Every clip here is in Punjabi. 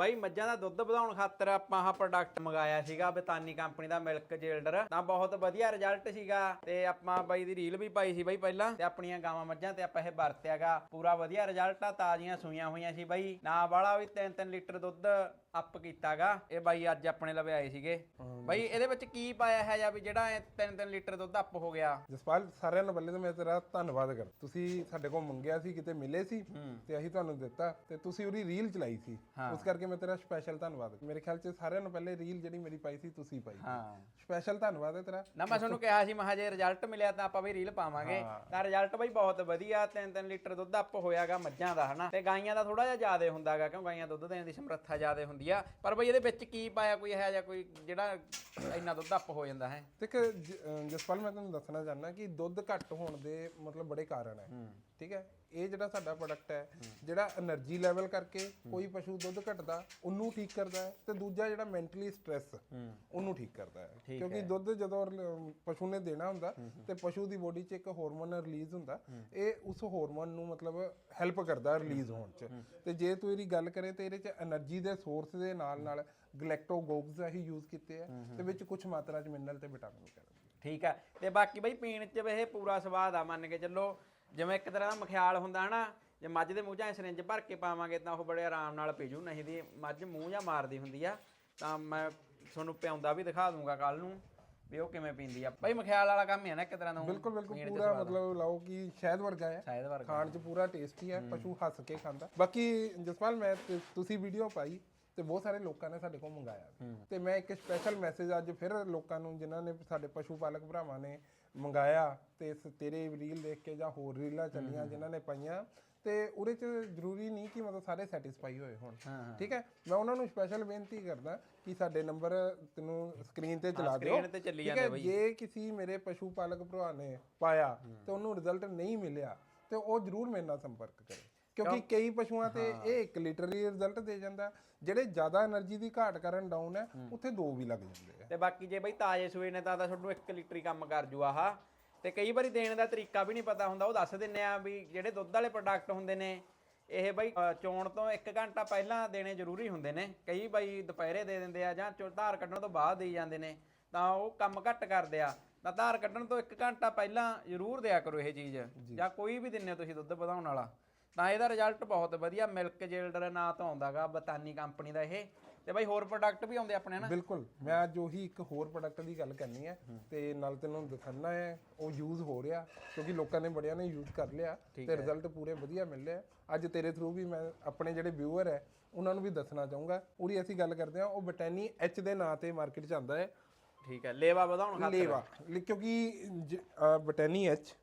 ਬਾਈ, ਮੱਝਾਂ ਦਾ ਦੁੱਧ ਵਧਾਉਣ ਖਾਤਰ ਆਪਾਂ ਆਹ ਪ੍ਰੋਡਕਟ ਮੰਗਾਇਆ ਸੀਗਾ ਬਤਾਨੀ ਕੰਪਨੀ ਦਾ ਮਿਲਕ ਜੇਲਡਰ। ਤਾਂ ਬਹੁਤ ਵਧੀਆ ਰਿਜ਼ਲਟ ਸੀਗਾ ਤੇ ਆਪਾਂ ਬਾਈ ਦੀ ਰੀਲ ਵੀ ਪਾਈ ਸੀ ਬਾਈ ਪਹਿਲਾਂ ਤੇ ਆਪਣੀਆਂ ਗਾਵਾਂ ਮੱਝਾਂ ਤੇ ਆਪਾਂ ਇਹ ਵਰਤਿਆਗਾ। ਪੂਰਾ ਵਧੀਆ ਰਿਜ਼ਲਟ ਆ, ਤਾਜ਼ੀਆਂ ਸੂਈਆਂ ਹੋਈਆਂ ਸੀ ਬਾਈ। ਨਾ ਵਾਲਾ ਵੀ 3-3 ਲੀਟਰ ਦੁੱਧ ਅਪ ਕੀਤਾਗਾ। ਇਹ ਬਾਈ ਅੱਜ ਆਪਣੇ ਲਵੇ ਆਏ ਸੀਗੇ। ਬਾਈ ਇਹਦੇ ਵਿੱਚ ਕੀ ਪਾਇਆ ਹੈ ਜਾਂ ਵੀ ਜਿਹੜਾ 3-3 ਲੀਟਰ ਦੁੱਧ ਅਪ ਹੋ ਗਿਆ? ਜਸਪਾਲ ਸਾਰਿਆਂ ਨੂੰ ਪਹਿਲੇ ਤਾਂ ਮੈਂ ਤੇਰਾ ਧੰਨਵਾਦ ਕਰ ਤੁਸੀਂ ਸਾਡੇ ਕੋਲ ਮੰਗਿਆ ਸੀ ਕਿਤੇ ਮਿਲੇ ਸੀ ਤੇ ਅਸੀਂ ਤੁਹਾਨੂੰ ਦਿੱਤਾ ਤੇ ਤੁਸੀਂ ਉਹਦੀ ਰੀਲ ਚਲਾਈ ਸੀ। ਉਸ ਕਰਕੇ ਮੈਂ ਤੇਰਾ ਸਪੈਸ਼ਲ ਧੰਨਵਾਦ ਮੇਰੇ ਖਿਆਲ 'ਚ ਸਾਰਿਆਂ ਨੂੰ ਪਹਿਲੇ ਰੀਲ ਜਿਹੜੀ ਮੇਰੀ ਪਾਈ ਸੀ ਤੁਸੀਂ ਪਾਈ ਹਾਂ। ਸਪੈਸ਼ਲ ਧੰਨਵਾਦ ਹੈ ਤੇਰਾ। ਨਾ ਮੈਂ ਤੁਹਾਨੂੰ ਕਿਹਾ ਸੀ ਮਹਾ ਜੇ ਰਿਜ਼ਲਟ ਮਿਲਿਆ ਤਾਂ ਆਪਾਂ ਵੀ ਰੀਲ ਪਾਵਾਂਗੇ। ਤਾਂ ਰਿਜ਼ਲਟ ਬਈ ਬਹੁਤ ਵਧੀਆ 3-3 ਲੀਟਰ ਦੁੱਧ ਅਪ ਹੋਇਆਗਾ ਮੱਝਾਂ ਦਾ ਹਨਾ। ਤੇ ਗਾਈਆਂ ਦਾ ਥੋੜਾ ਜਿਹਾ ਜ਼ਿਆਦਾ ਹੁੰਦਾਗਾ ਕਿਉਂ ਗਾਈਆਂ ਦੁੱਧ ਦੇਣ ਦੀ ਸਮਰੱਥਾ ਜ਼ਿਆਦਾ ਹੁੰਦੀ ਆ। ਪਰ ਬਈ ਇਹਦੇ ਵਿੱਚ ਕੀ ਪਾਇਆ ਕੋਈ ਇਹੋ ਜਿਹਾ ਕੋਈ ਜਿਹੜਾ ਇੰਨਾ ਦੁੱਧ ਅਪ ਹੋ ਜਾਂਦਾ ਹੈ? ਦੇਖ ਜ- ਅਹ ਜਸਪਾਲ ਮੈਂ ਤੁਹਾਨੂੰ ਦੱਸਣਾ ਚਾਹੁੰਦਾ ਕਿ ਦੁੱਧ ਘੱਟ ਹੋਣ ਦੇ ਮਤਲਬ ਬੜੇ ਕਾਰਨ ਹੈ। ਠੀਕ ਹੈ? ਇਹ ਜਿਹੜਾ ਸਾਡਾ ਪ੍ਰੋਡਕਟ ਹੈ ਜਿਹੜਾ એનર્ਜੀ ਲੈਵਲ ਕਰਕੇ ਕੋਈ ਪਸ਼ੂ ਦੁੱਧ ਘਟਦਾ ਉਹਨੂੰ ਠੀਕ ਕਰਦਾ ਹੈ ਤੇ ਦੂਜਾ ਜਿਹੜਾ ਮੈਂਟਲੀ ਸਟ्रेस ਉਹਨੂੰ ਠੀਕ ਕਰਦਾ ਹੈ। ਕਿਉਂਕਿ ਦੁੱਧ ਜਦੋਂ ਪਸ਼ੂ ਨੇ ਦੇਣਾ ਹੁੰਦਾ ਤੇ ਪਸ਼ੂ ਦੀ ਬੋਡੀ 'ਚ ਇੱਕ ਹਾਰਮੋਨ ਰਿਲੀਜ਼ ਹੁੰਦਾ ਇਹ ਉਸ ਹਾਰਮੋਨ ਨੂੰ ਮਤਲਬ ਹੈਲਪ ਕਰਦਾ ਰਿਲੀਜ਼ ਹੋਣ 'ਚ। ਤੇ ਜੇ ਤੂੰ ਇਹਦੀ ਗੱਲ ਕਰੇ ਤੇ ਇਹਦੇ 'ਚ એનર્ਜੀ ਦੇ ਸੋਰਸ ਦੇ ਨਾਲ ਨਾਲ ਗਲੈਕਟੋਗੋਗਸ ਆਹੀ ਯੂਜ਼ ਕੀਤੇ ਆ ਤੇ ਵਿੱਚ ਕੁਝ ਮਾਤਰਾ 'ਚ ਮਿਨਰਲ ਤੇ ਵਿਟਾਮਿਨ ਵਗੈਰਾ ਠੀਕ ਆ ਤੇ ਬਾਕੀ ਬਈ ਪੀਣ 'ਚ ਇਹ ਪੂਰਾ ਸਵਾਦ ਆ ਮੰਨ ਕੇ ਚੱਲੋ। ਜਿਵੇਂ ਇੱਕ ਤਰ੍ਹਾਂ ਦਾ ਮਖਿਆਲ ਹੁੰਦਾ ਹਨਾ ਜੇ ਮੱਝ ਦੇ ਮੂੰਹ 'ਚ ਸਿਰਿੰਜ ਭਰ ਕੇ ਪਾਵਾਂਗੇ ਤਾਂ ਉਹ ਬੜੇ ਆਰਾਮ ਨਾਲ ਪੀਜੂ ਨਹੀਂ ਦੀ ਮੱਝ ਮੂੰਹ ਜਾਂ ਮਾਰਦੀ ਹੁੰਦੀ ਆ। ਤਾਂ ਮੈਂ ਤੁਹਾਨੂੰ ਪਿਆਉਂਦਾ ਵੀ ਦਿਖਾ ਦੂੰਗਾ ਕੱਲ ਨੂੰ ਵੀ ਉਹ ਕਿਵੇਂ ਪੀਂਦੀ ਆ। ਬਈ ਮਖਿਆਲ ਵਾਲਾ ਕੰਮ ਹੀ ਆ ਨਾ ਇੱਕ ਤਰ੍ਹਾਂ ਦਾ ਬਿਲਕੁਲ ਬਿਲਕੁਲ ਪੂਰਾ ਮਤਲਬ ਲਾਓ ਕਿ ਸ਼ਹਿਦ ਵਰਗਾ ਹੈ ਸ਼ਾਇਦ ਵਰਗਾ। ਖਾਣ 'ਚ ਪੂਰਾ ਟੇਸਟੀ ਹੈ। ਪਸ਼ੂ ਹੱਸ ਕੇ ਖਾਂਦਾ। ਬਾਕੀ ਜਸਪਾਲ ਮੈਂ ਤੁਸੀਂ ਵੀਡੀਓ ਪਾਈ ਤੇ ਬਹੁਤ ਸਾਰੇ ਲੋਕਾਂ ਨੇ ਸਾਡੇ ਕੋਲ ਮੰਗਾਇਆ। ਤੇ ਮੈਂ ਇੱਕ ਸਪੈਸ਼ਲ ਮੈਸੇਜ ਅੱਜ ਫਿਰ ਲੋਕਾਂ ਨੂੰ ਜਿਨ੍ਹਾਂ ਨੇ ਸਾਡੇ ਪਸ਼ੂ ਪਾਲਕ ਭਰਾਵਾਂ ਨੇ ਮੰਗਾਇਆ ਤੇ ਇਸ ਤੇਰੇ ਰੀਲ ਦੇਖ ਕੇ ਜਾਂ ਹੋਰ ਰੀਲਾਂ ਚੱਲੀਆਂ ਜਿਨ੍ਹਾਂ ਨੇ ਪਾਈਆਂ ਤੇ ਉਹਦੇ ਚ ਜ਼ਰੂਰੀ ਨਹੀਂ ਕਿ ਮਤਲਬ ਸਾਰੇ ਸੈਟੀਸਫਾਈ ਹੋਏ ਹੋਣ। ਠੀਕ ਹੈ? ਮੈਂ ਉਹਨਾਂ ਨੂੰ ਸਪੈਸ਼ਲ ਬੇਨਤੀ ਕਰਦਾ ਕਿ ਸਾਡੇ ਨੰਬਰ ਤੈਨੂੰ ਸਕਰੀਨ ਤੇ ਚਲਾ ਦਿਓ screen ਤੇ ਚੱਲੀ ਠੀਕ ਹੈ? ਜੇ ਕਿਸੇ ਮੇਰੇ ਪਸ਼ੂ ਪਾਲਕ ਭਰਾ ਨੇ ਪਾਇਆ ਤੇ ਉਹਨੂੰ ਰਿਜ਼ਲਟ ਨਹੀਂ ਮਿਲਿਆ ਤੇ ਉਹ ਜਰੂਰ ਮੇਰੇ ਨਾਲ ਸੰਪਰਕ ਕਰੇ। ਕਿਉਂਕਿ ਕਈ ਪਸ਼ੂਆਂ ਤੇ ਇਹ 1 ਲੀਟਰ ਹੀ ਰਿਜ਼ਲਟ ਦੇ ਜਾਂਦਾ। ਜਿਹੜੇ ਜ਼ਿਆਦਾ એનર્ਜੀ ਦੀ ਘਾਟ ਕਰਨ ਡਾਊਨ ਹੈ ਉੱਥੇ 2 ਵੀ ਲੱਗ ਜਾਂਦੇ ਆ। ਤੇ ਬਾਕੀ ਜੇ ਬਈ ਤਾਜ਼ੇ ਸੂਏ ਨੇ ਤਾਂ ਤਾਂ ਤੁਹਾਨੂੰ 1 ਲੀਟਰ ਹੀ ਕੰਮ ਕਰ ਜੂ ਆਹ। ਤੇ ਕਈ ਵਾਰੀ ਦੇਣ ਦਾ ਤਰੀਕਾ ਵੀ ਨਹੀਂ ਪਤਾ ਹੁੰਦਾ ਉਹ ਦੱਸ ਦਿੰਨੇ ਆ ਵੀ ਜਿਹੜੇ ਦੁੱਧ ਵਾਲੇ ਪ੍ਰੋਡਕਟ ਹੁੰਦੇ ਨੇ ਇਹ ਬਈ ਚੋਣ ਤੋਂ 1 ਘੰਟਾ ਪਹਿਲਾਂ ਦੇਣੇ ਜ਼ਰੂਰੀ ਹੁੰਦੇ ਨੇ। ਕਈ ਬਈ ਦੁਪਹਿਰੇ ਦੇ ਦਿੰਦੇ ਆ ਜਾਂ ਧਾਰ ਕੱਢਣ ਤੋਂ ਬਾਅਦ ਦੇ ਜਾਂਦੇ ਨੇ ਤਾਂ ਉਹ ਕੰਮ ਘੱਟ ਕਰਦੇ ਆ। ਤਾਂ ਧਾਰ ਕੱਢਣ ਤੋਂ 1 ਘੰਟਾ ਪਹਿਲਾਂ ਜ਼ਰੂਰ ਦਿਆ ਕਰੋ ਇਹ ਚੀਜ਼ ਜਾਂ। ਕੋਈ ਵੀ ਦਿੰਨੇ ਤੁਸੀਂ ਦੁੱਧ ਵਧਾਉਣ ਵਾਲਾ। ਤਾਂ ਇਹਦਾ ਰਿਜ਼ਲਟ ਬਹੁਤ ਵਧੀਆ ਮਿਲਕ ਜੀਲਡਰ ਨਾਂ ਤੋਂ ਆਉਂਦਾਗਾ ਬਤਾਨੀ ਕੰਪਨੀ ਦਾ ਇਹ। ਤੇ ਬਈ ਹੋਰ ਪ੍ਰੋਡਕਟ ਵੀ ਆਉਂਦੇ ਆਪਣੇ ਨਾ ਬਿਲਕੁਲ ਮੈਂ ਅੱਜ ਉਹੀ ਇੱਕ ਹੋਰ ਪ੍ਰੋਡਕਟ ਦੀ ਗੱਲ ਕਰਨੀ ਹੈ। ਤੇ ਨਾਲ ਤੈਨੂੰ ਦਿਖਾਣਾ ਹੈ ਉਹ ਯੂਜ਼ ਹੋ ਰਿਹਾ ਕਿਉਂਕਿ ਲੋਕਾਂ ਨੇ ਬੜਿਆਂ ਨੇ ਯੂਜ਼ ਕਰ ਲਿਆ ਤੇ ਰਿਜ਼ਲਟ ਪੂਰੇ ਵਧੀਆ ਮਿਲ ਰਿਹਾ। ਅੱਜ ਤੇਰੇ ਥਰੂ ਵੀ ਮੈਂ ਆਪਣੇ ਜਿਹੜੇ ਵਿਊਅਰ ਹੈ ਉਹਨਾਂ ਨੂੰ ਵੀ ਦੱਸਣਾ ਚਾਹੂੰਗਾ। ਉਹਦੀ ਅਸੀਂ ਗੱਲ ਕਰਦੇ ਹਾਂ ਉਹ ਬਟੈਨੀ ਐਚ ਦੇ ਨਾਂ ਤੇ ਮਾਰਕੀਟ 'ਚ ਆਉਂਦਾ ਹੈ। ਠੀਕ ਹੈ ਲੇਵਾ ਵਧਾਉਣ ਖਾਤਰ। ਲੇਵਾ ਕਿਉਂਕਿ ਬਟੈਨੀ ਐਚ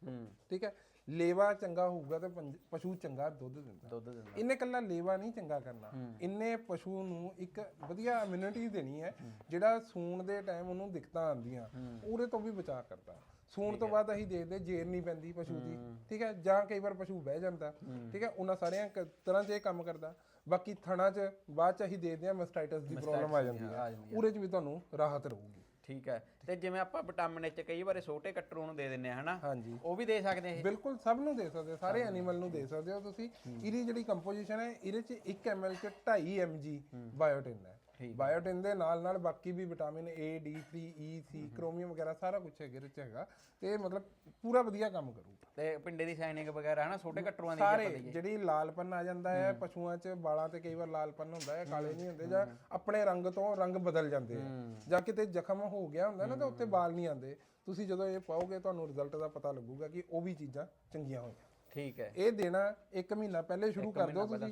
ਠੀਕ ਹੈ ਲੇਵਾ ਚੰਗਾ ਹੋਊਗਾ ਤੇ ਪੰਜ- ਪਸ਼ੂ ਚੰਗਾ ਦੁੱਧ ਦਿੰਦਾ। ਦੁੱਧ ਦਿੰਦਾ। ਇਹਨੇ ਕੱਲਾ ਲੇਵਾ ਨਹੀਂ ਚੰਗਾ ਕਰਨਾ। ਇਹਨੇ ਪਸ਼ੂ ਨੂੰ ਇੱਕ ਵਧੀਆ ਇਮਿਊਨਿਟੀ ਦੇਣੀ ਹੈ ਜਿਹੜਾ ਸੂਣ ਦੇ ਟਾਈਮ ਉਹਨੂੰ ਦਿੱਕਤਾਂ ਆਉਂਦੀਆਂ। ਉਹਦੇ ਤੋਂ ਵੀ ਬਚਾਅ ਕਰਦਾ। ਸੂਣ ਤੋਂ ਬਾਅਦ ਅਸੀਂ ਦੇਖਦੇ ਜੇਰ ਨਹੀਂ ਪੈਂਦੀ ਪਸ਼ੂ ਦੀ। ਠੀਕ ਹੈ? ਜਾਂ ਕਈ ਵਾਰ ਪਸ਼ੂ ਬਹਿ ਜਾਂਦਾ। ਠੀਕ ਹੈ? ਉਹਨਾਂ ਸਾਰਿਆਂ ਕ- ਤਰ੍ਹਾਂ 'ਚ ਇਹ ਕੰਮ ਕਰਦਾ। ਬਾਕੀ ਥਣਾ 'ਚ ਬਾਅਦ 'ਚ ਅਸੀਂ ਦੇਖਦੇ ਹਾਂ ਮਸਟਾਈਟਸ ਦੀ ਪ੍ਰੋਬਲਮ ਆ ਜਾਂਦੀ ਹੈ। ਉਹਦੇ 'ਚ ਵੀ ਤੁਹਾਨੂੰ ਰਾਹਤ ਰਹੂਗੀ। ਠੀਕ ਹੈ। ਤੇ ਜਿਵੇਂ ਆਪਾਂ ਵਿਟਾਮਿਨ ਚ ਕਈ ਵਾਰੀ ਛੋਟੇ ਕੱਟਰੂ ਨੂੰ ਦੇ ਦਿੰਨੇ ਆ ਹਨਾ? ਹਾਂਜੀ। ਉਹ ਵੀ ਦੇ ਸਕਦੇ ਇਹ? ਬਿਲਕੁਲ ਸਭ ਨੂੰ ਦੇ ਸਕਦੇ ਸਾਰੇ ਐਨੀਮਲ ਨੂੰ ਦੇ ਸਕਦੇ ਹੋ ਤੁਸੀਂ। ਇਹਦੀ ਜਿਹੜੀ ਕੰਪੋਜੀਸ਼ਨ ਹੈ ਇਹਦੇ ਚ 1 ml ਚ 2.5 mg ਬਾਇਓਟਿਨ ਹੈ। ਬਾਇਓਟਿਨ ਦੇ ਨਾਲ ਨਾਲ ਬਾਕੀ ਵੀ vitamin A D3 E C chromium ਵਗੈਰਾ ਸਾਰਾ ਕੁਝ ਹੈਗੇ ਇਹਦੇ ਚ ਹੈਗਾ। ਤੇ ਮਤਲਬ ਪੂਰਾ ਵਧੀਆ ਕੰਮ ਕਰੂਗਾ ਤੇ ਪਿੰਡੇ ਦੀ ਸਾਈਨਿੰਗ ਵਗੈਰਾ ਹਨਾ ਛੋਟੇ ਕੱਟਰੂਆਂ ਦੀ ਸਾਰੇ ਜਿਹੜੀ ਲਾਲਪਨ ਆ ਜਾਂਦਾ ਹੈ ਪਸ਼ੂਆਂ 'ਚ ਵਾਲਾਂ ਤੇ ਕਈ ਵਾਰ ਲਾਲਪਨ ਹੁੰਦਾ ਹੈ ਕਾਲੇ ਨਹੀਂ ਹੁੰਦੇ ਜਾਂ ਆਪਣੇ ਰੰਗ ਤੋਂ ਰੰਗ ਬਦਲ ਜਾਂਦੇ ਆ। ਜਾਂ ਕਿਤੇ ਜ਼ਖਮ ਹੋ ਗਿਆ ਹੁੰਦਾ ਨਾ ਤਾਂ ਉੱਤੇ ਵਾਲ ਨਹੀਂ ਆਉਂਦੇ। ਤੁਸੀਂ ਜਦੋਂ ਇਹ ਪਾਓਗੇ ਤੁਹਾਨੂੰ ਰਿਜ਼ਲਟ ਦਾ ਪਤਾ ਲੱਗੂਗਾ ਕਿ ਉਹ ਵੀ ਚੀਜ਼ਾਂ ਚੰਗੀਆਂ ਹੋਈਆਂ। ਠੀਕ ਹੈ। ਇਹ ਦੇਣਾ 1 ਮਹੀਨਾ ਪਹਿਲੇ ਸ਼ੁਰੂ ਕਰ ਦਿਓ ਤੁਸੀਂ।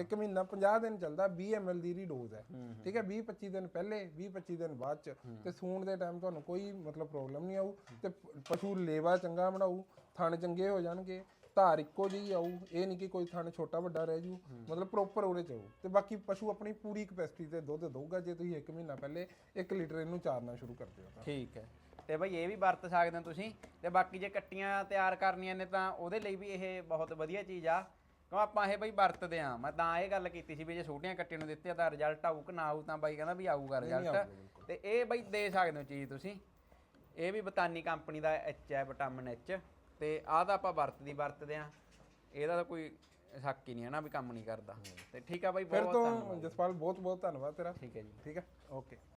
1 ਮਹੀਨਾ 50 ਦਿਨ ਚੱਲਦਾ 20 ml ਦੀ ਦੀ ਡੋਜ਼ ਹੈ। ਠੀਕ ਹੈ 20 25 ਦਿਨ ਪਹਿਲੇ 20 25 ਦਿਨ ਬਾਅਦ ਚ। ਤੇ ਸੂਣ ਦੇ ਟਾਈਮ ਤੁਹਾਨੂੰ ਕੋਈ ਮਤਲਬ ਪ੍ਰੋਬਲਮ ਨਹੀਂ ਆਊ। ਤੇ ਪਸ਼ੂ ਲੇਵਾ ਚੰਗਾ ਬਣਾਊ ਥਣ ਚੰਗੇ ਹੋ ਜਾਣਗੇ ਧਾਰ ਇੱਕੋ ਜਿਹੀ ਆਊ। ਇਹ ਨਹੀਂ ਕਿ ਕੋਈ ਥਣ ਛੋਟਾ ਵੱਡਾ ਰਹਿ ਜੂ ਮਤਲਬ ਪ੍ਰੋਪਰ ਉਹਦੇ ਚ ਆਊ। ਤੇ ਬਾਕੀ ਪਸ਼ੂ ਆਪਣੀ ਪੂਰੀ ਕਪੈਸਿਟੀ ਤੇ ਦੁੱਧ ਦਊਗਾ ਜੇ ਤੁਸੀਂ 1 ਮਹੀਨਾ ਪਹਿਲੇ 1 ਲੀਟਰ ਇਹਨੂੰ ਚਾਰਨਾ ਸ਼ੁਰੂ ਕਰ ਦਿਓ ਤਾਂ। ਠੀਕ ਹੈ। ਤੇ ਬਈ ਇਹ ਵੀ ਵਰਤ ਸਕਦੇ ਹੋ ਤੁਸੀਂ। ਤੇ ਬਾਕੀ ਜੇ ਕੱਟੀਆਂ ਤਿਆਰ ਕਰਨੀਆਂ ਨੇ ਤਾਂ ਉਹਦੇ ਲਈ ਵੀ ਇਹ ਬਹੁਤ ਵਧੀਆ ਚੀਜ਼ ਆ। ਕਿਉਂ ਆਪਾਂ ਇਹ ਬਈ ਵਰਤਦੇ ਆ ਮੈਂ ਤਾਂ ਇਹ ਗੱਲ ਕੀਤੀ ਸੀ ਵੀ ਜੇ ਛੋਟੀਆਂ ਕੱਟੀਆਂ ਨੂੰ ਦਿੱਤੀਆਂ ਤਾਂ ਰਿਜ਼ਲਟ ਆਊ ਕਿ ਨਾ ਆਊ ਤਾਂ ਬਾਈ ਕਹਿੰਦਾ ਵੀ ਆਊਗਾ ਰਿਜ਼ਲਟ ਤੇ ਇਹ ਬਈ ਦੇ ਸਕਦੇ ਹੋ ਚੀਜ਼ ਤੁਸੀਂ। ਇਹ ਵੀ ਬਤਾਨੀ ਕੰਪਨੀ ਦਾ ਐਚ ਹੈ ਵਿਟਾਮਿਨ ਐਚ ਤੇ ਆਹ ਤਾਂ ਆਪਾਂ ਵਰਤਦੀ ਵਰਤਦੇ ਆ ਇਹਦਾ ਤਾਂ ਕੋਈ ਸ਼ੱਕ ਹੀ ਨਹੀਂ ਹੈ ਨਾ ਵੀ ਕੰਮ ਨਹੀਂ ਕਰਦਾ। ਤੇ ਠੀਕ ਆ ਬਾਈ ਫਿਰ ਬਹੁਤ ਤੋਂ ਧੰਨਵਾਦ। ਜਸਪਾਲ ਬਹੁਤ ਬਹੁਤ ਧੰਨਵਾਦ ਤੇਰਾ। ਠੀਕ ਹੈ ਜੀ। ਠੀਕ ਹੈ? ਓਕੇ।